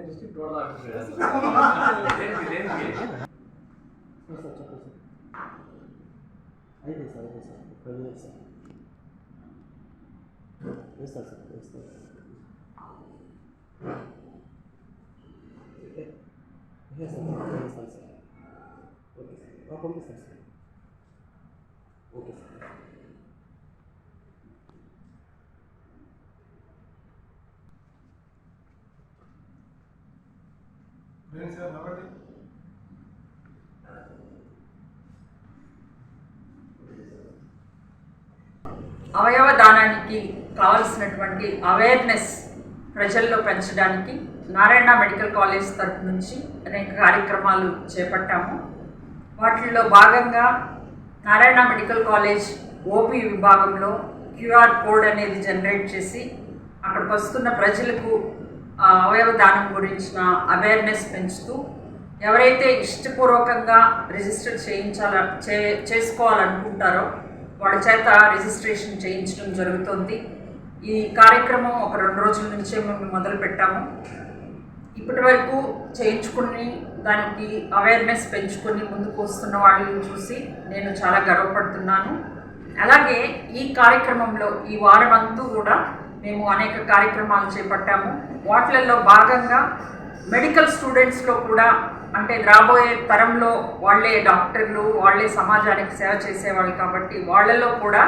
District road officer దేనికి దేనికి sir sir చెప్పండి సార్ అయితే సార్ అయితే సార్ పది వేలు సార్ వేస్తారు సార్ వేస్తారు వేస్తాను సార్ వేస్తాను సార్ ఓకే సార్ ఆ, పంపిస్తాను సార్ ఓకే సార్ సార్ నవ్వండి. అవయవ దానానికి కావలసినటువంటి అవేర్నెస్ ప్రజల్లో పెంచడానికి నారాయణ మెడికల్ కాలేజ్ తరఫు నుంచి అనేక కార్యక్రమాలు చేపట్టాము. వాటిల్లో భాగంగా నారాయణ మెడికల్ కాలేజ్ ఓపీ విభాగంలో క్యూఆర్ కోడ్ అనేది జనరేట్ చేసి అక్కడికి వస్తున్న ప్రజలకు అవయవ దానం గురించిన అవేర్నెస్ పెంచుతూ ఎవరైతే ఇష్టపూర్వకంగా రిజిస్టర్ చేయించాల చే చేసుకోవాలనుకుంటారో వాళ్ళ చేత రిజిస్ట్రేషన్ చేయించడం జరుగుతుంది. ఈ కార్యక్రమం ఒక రెండు రోజుల నుంచే మేము మొదలు పెట్టాము. ఇప్పటి వరకు చేయించుకుని దానికి అవేర్నెస్ పెంచుకొని ముందుకు వస్తున్న వాళ్ళని చూసి నేను చాలా గర్వపడుతున్నాను. అలాగే ఈ కార్యక్రమంలో ఈ వారం కూడా మేము అనేక కార్యక్రమాలు చేపట్టాము. వాటిలలో భాగంగా మెడికల్ స్టూడెంట్స్లో కూడా అంటే రాబోయే తరంలో వాళ్ళే డాక్టర్లు వాళ్ళే సమాజానికి సేవ చేసేవాళ్ళు కాబట్టి వాళ్ళలో కూడా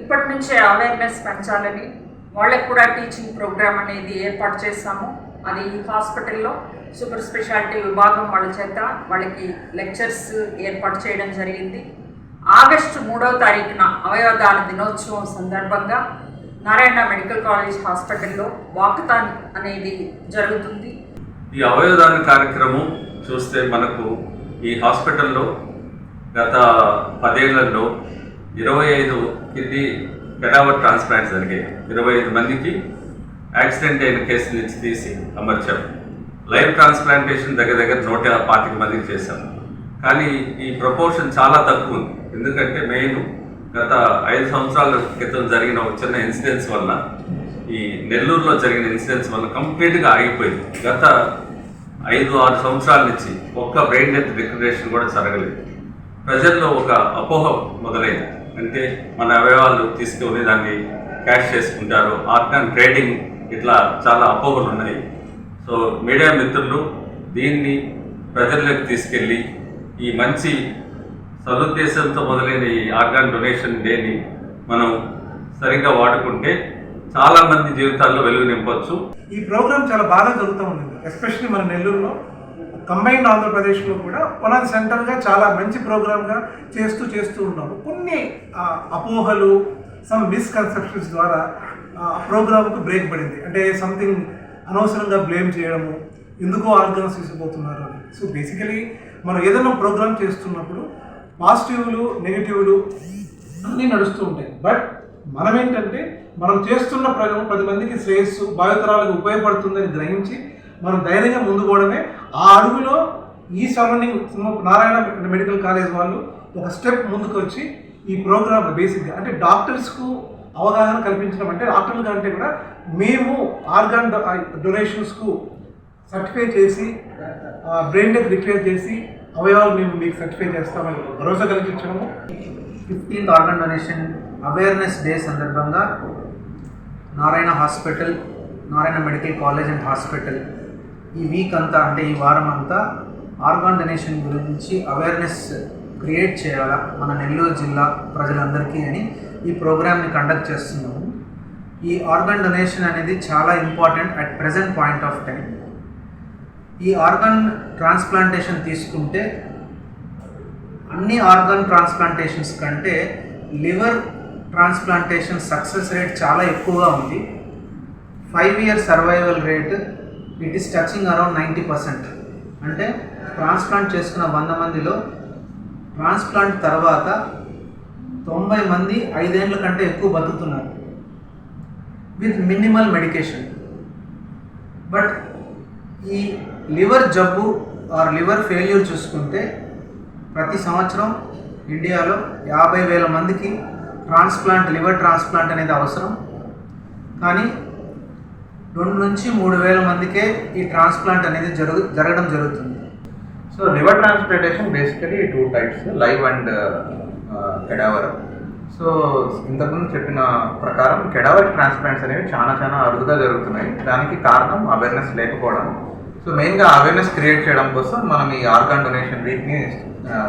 ఇప్పటి నుంచే అవేర్నెస్ పెంచాలని వాళ్ళకి కూడా టీచింగ్ ప్రోగ్రామ్ అనేది ఏర్పాటు చేస్తాము అది ఈ హాస్పిటల్లో సూపర్ స్పెషాలిటీ విభాగం వాళ్ళ చేత వాళ్ళకి లెక్చర్స్ ఏర్పాటు చేయడం జరిగింది. ఆగస్టు మూడవ తారీఖున అవయవదాన దినోత్సవం సందర్భంగా నారాయణ మెడికల్ కాలేజ్ హాస్పిటల్లో వాకథాన్ అనేది జరుగుతుంది. ఈ అవయవదాన కార్యక్రమం చూస్తే మనకు ఈ హాస్పిటల్లో గత పదేళ్ళలో ఇరవై ఐదు కిడ్నీ కెడావర్ ట్రాన్స్ప్లాంట్ జరిగాయి. ఇరవై ఐదు మందికి యాక్సిడెంట్ అయిన కేసు నుంచి తీసి అమర్చాం. లైవ్ ట్రాన్స్ప్లాంటేషన్ దగ్గర దగ్గర నూట పాతిక మందికి చేశాం. కానీ ఈ ప్రపోర్షన్ చాలా తక్కువ ఉంది. ఎందుకంటే మెయిన్ గత ఐదు సంవత్సరాల క్రితం జరిగిన ఒక చిన్న ఇన్సిడెంట్స్ వల్ల ఈ నెల్లూరులో జరిగిన ఇన్సిడెంట్స్ వల్ల కంప్లీట్గా ఆగిపోయింది. గత ఐదు ఆరు సంవత్సరాల నుంచి ఒక్క బ్రెయిన్ డెత్ డిక్లరేషన్ కూడా జరగలేదు. ప్రజల్లో ఒక అపోహ మొదలైంది. అంటే మన అవయవాలు తీసుకొని దాన్ని క్యాష్ చేసుకుంటారు. ఆర్ట్ అండ్ ట్రేడింగ్ ఇట్లా చాలా అపోహలు ఉన్నాయి. సో మీడియా మిత్రులు దీన్ని ప్రజల్లోకి తీసుకెళ్ళి ఈ మంచి సదుద్దేశంతో మొదలైన ఈ ఆర్గాన్ డొనేషన్ డేని మనం సరిగ్గా వాడుకుంటే చాలా మంది జీవితాల్లో వెలుగు నింపవచ్చు ఈ ప్రోగ్రామ్ చాలా బాగా జరుగుతూ ఉంది ఎస్పెషల్లీ మన నెల్లూరులో కంబైన్డ్ ఆంధ్రప్రదేశ్లో కూడా వన్ ఆఫ్ సెంటర్గా చాలా మంచి ప్రోగ్రామ్గా చేస్తూ చేస్తూ ఉన్నాము. కొన్ని అపోహలు సమ్ మిస్కన్సెప్షన్స్ ద్వారా ప్రోగ్రామ్కు బ్రేక్ పడింది. అంటే సంథింగ్ అనవసరంగా బ్లేమ్ చేయడము ఎందుకో ఆర్గనైజ్ చేసిపోతున్నారు అని. సో బేసికలీ మనం ఏదైనా ప్రోగ్రామ్ చేస్తున్నప్పుడు పాజిటివ్లు నెగిటివ్లు అన్నీ నడుస్తూ ఉంటాయి. బట్ మనం ఏంటంటే మనం చేస్తున్న ప్రయోగం పది మందికి శ్రేయస్సు భావితరాలకు ఉపయోగపడుతుందని గ్రహించి మనం ధైర్యంగా ముందు పోవడమే. ఆ అడుగులో ఈ సరౌండింగ్ నారాయణ మెడికల్ కాలేజ్ వాళ్ళు ఒక స్టెప్ ముందుకు వచ్చి ఈ ప్రోగ్రామ్ బేసిక్గా అంటే డాక్టర్స్కు అవగాహన కల్పించడం అంటే డాక్టర్లు కంటే కూడా మేము ఆర్గాన్ డొనేషన్స్కు సర్టిఫై చేసి బ్రెయిన్ డెత్ డిక్లేర్ చేసి అవయవాలు మేము మీకు సర్టిఫై చేస్తామని భరోసా కలిగించడము. Fifteenth organ donation awareness day సందర్భంగా Narayana hospital Narayana medical college and hospital ఈ వీక్ అంతా అంటే ఈ వారం అంతా ఆర్గాన్ డొనేషన్ గురించి అవేర్నెస్ క్రియేట్ చేయాలా మన నెల్లూరు జిల్లా ప్రజలందరికీ అని ఈ ప్రోగ్రామ్ని కండక్ట్ చేస్తున్నాము. ఈ ఆర్గాన్ డొనేషన్ అనేది చాలా important at present point of time ఈ ఆర్గాన్ ట్రాన్స్ప్లాంటేషన్ తీసుకుంటే అన్ని ఆర్గాన్ ట్రాన్స్ప్లాంటేషన్స్ కంటే లివర్ ట్రాన్స్ప్లాంటేషన్ సక్సెస్ రేట్ చాలా ఎక్కువగా ఉంది. Five year survival rate it is touching around ninety percent. అంటే ట్రాన్స్ప్లాంట్ చేసుకున్న వంద మందిలో ట్రాన్స్ప్లాంట్ తర్వాత తొంభై మంది ఐదేండ్ల కంటే ఎక్కువ బతుకుతున్నారు. With minimal medication. బట్ ఈ లివర్ జబ్బు ఆర్ లివర్ ఫెయిల్యూర్ చూసుకుంటే ప్రతి సంవత్సరం ఇండియాలో యాభై వేల మందికి ట్రాన్స్ప్లాంట్ లివర్ ట్రాన్స్ప్లాంట్ అనేది అవసరం. కానీ రెండు నుంచి మూడు వేల మందికే ఈ ట్రాన్స్ప్లాంట్ అనేది జరుగు జరగడం జరుగుతుంది. So liver transplantation basically two types live and cadaver so ఇంతకుముందు చెప్పిన ప్రకారం కెడావర్ ట్రాన్స్ప్లాంట్స్ అనేవి చాలా చాలా అరుదుగా జరుగుతున్నాయి. దానికి కారణం అవేర్నెస్ లేకపోవడం. సో మెయిన్గా అవేర్నెస్ క్రియేట్ చేయడం కోసం మనం ఈ ఆర్గాన్ డొనేషన్ వీక్ని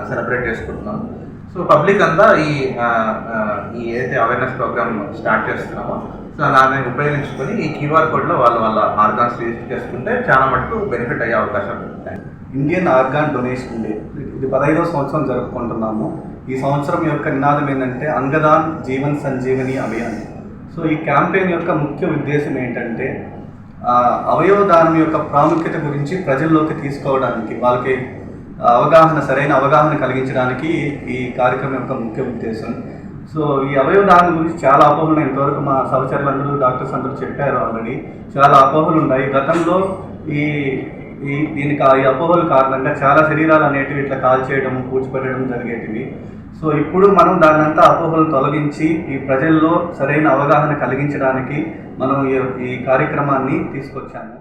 సెలబ్రేట్ చేసుకుంటున్నాం. సో పబ్లిక్ అంతా ఈ ఈ ఏదైతే అవేర్నెస్ ప్రోగ్రామ్ స్టార్ట్ చేస్తున్నామో సో దాన్ని ఉపయోగించుకొని ఈ క్యూఆర్ కోడ్లో వాళ్ళ వాళ్ళ ఆర్గాన్స్ రిజిస్టర్ చేసుకుంటే చాలా మటుకు బెనిఫిట్ అయ్యే అవకాశం ఉంది. Indian organ donation day. ఇది పదహైదవ సంవత్సరం జరుపుకుంటున్నాము. ఈ సంవత్సరం యొక్క నినాదం ఏంటంటే అంగదాన్ జీవన్ సంజీవని అభియాన్. సో ఈ క్యాంపెయిన్ యొక్క ముఖ్య ఉద్దేశం ఏంటంటే అవయవదానం అవయవ యొక్క ప్రాముఖ్యత గురించి ప్రజల్లోకి తీసుకోవడానికి వాళ్ళకి అవగాహన సరైన అవగాహన కలిగించడానికి ఈ కార్యక్రమం యొక్క ముఖ్య ఉద్దేశం. సో ఈ అవయవ దానం గురించి చాలా అపోహలు ఉన్నాయి. ఇంతవరకు మా సహచరులందరూ డాక్టర్స్ అందరూ చెప్పారు ఆల్రెడీ. చాలా అపోహలు ఉన్నాయి. గతంలో ఈ ఈ దీనికి ఆ- ఈ అపోహలు కారణంగా చాలా శరీరాలు అనేటివి ఇట్లా కాల్ చేయడం పూడ్చిపెట్టడం జరిగేటివి. సో ఇప్పుడు మనం దాన్నంతా అపోహలు తొలగించి ఈ ప్రజల్లో సరైన అవగాహన కలిగించడానికి మనం ఈ- ఈ కార్యక్రమాన్ని తీసుకొచ్చాము.